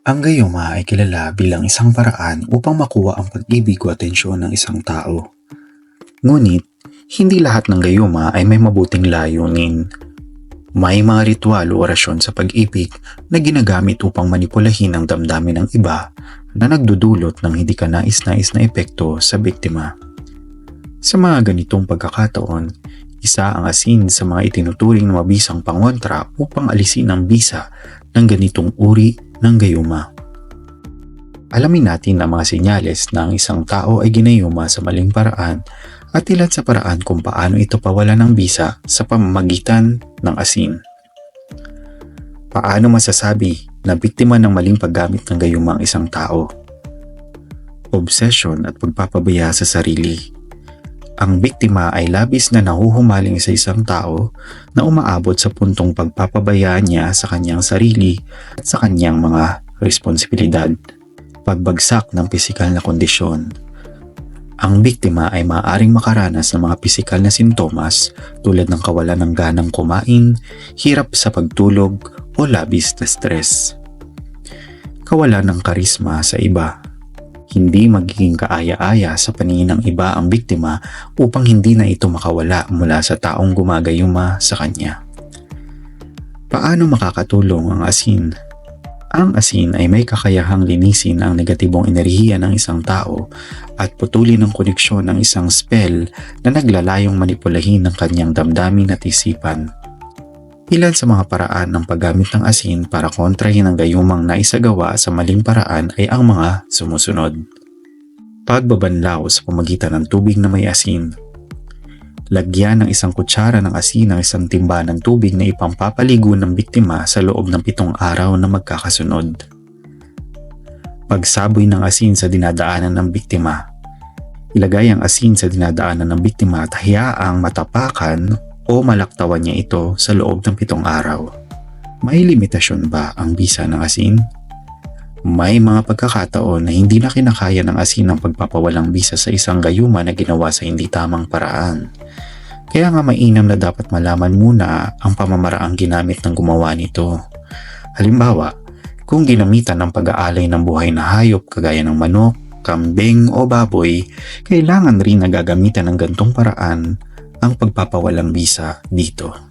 Ang gayuma ay kilala bilang isang paraan upang makuha ang pag-ibig o atensyon ng isang tao. Ngunit, hindi lahat ng gayuma ay may mabuting layunin. May mga ritual o orasyon sa pag-ibig na ginagamit upang manipulahin ang damdamin ng iba na nagdudulot ng hindi ka nais-nais na epekto sa biktima. Sa mga ganitong pagkakataon, isa ang asin sa mga itinuturing na mabisang pangontra upang alisin ang bisa ng ganitong uri ng gayuma. Alamin natin ang mga senyales na ang isang tao ay ginayuma sa maling paraan at ilan sa paraan kung paano ito pawala ng bisa sa pamamagitan ng asin. Paano masasabi na biktima ng maling paggamit ng gayuma ang isang tao? Obsession at pagpapabaya sa sarili. Ang biktima ay labis na nahuhumaling sa isang tao na umaabot sa puntong pagpapabaya niya sa kanyang sarili at sa kanyang mga responsibilidad. Pagbagsak ng pisikal na kondisyon. Ang biktima ay maaaring makaranas ng mga pisikal na sintomas tulad ng kawalan ng ganang kumain, hirap sa pagtulog o labis na stress. Kawalan ng karisma sa iba. Hindi magiging kaaya-aya sa paningin ng iba ang biktima upang hindi na ito makawala mula sa taong gumagayuma sa kanya. Paano makakatulong ang asin ang asin ay may kakayahang linisin ang negatibong enerhiya ng isang tao at putulin ang koneksyon ng isang spell na naglalayong manipulahin ng kanyang damdamin at isipan. Ilan sa mga paraan ng paggamit ng asin para kontrahin ang gayumang naisagawa sa maling paraan ay ang mga sumusunod. Pagbabanlaw sa pamagitan ng tubig na may asin. Lagyan ng isang kutsara ng asin ng isang timba ng tubig na ipampapaligo ng biktima sa loob ng pitong araw na magkakasunod. Pagsaboy ng asin sa dinadaanan ng biktima. Ilagay ang asin sa dinadaanan ng biktima at hayaang matapakan o malaktawan niya ito sa loob ng pitong araw. May limitasyon ba ang bisa ng asin? May mga pagkakataon na hindi na kinakaya ng asin ang pagpapawalang bisa sa isang gayuma na ginawa sa hindi tamang paraan. Kaya nga mainam na dapat malaman muna ang pamamaraang ginamit ng gumawa nito. Halimbawa, kung ginamitan ng pag-aalay ng buhay na hayop kagaya ng manok, kambing o baboy, kailangan rin na gagamitan ng gantong paraan ang pagpapawalang bisa dito.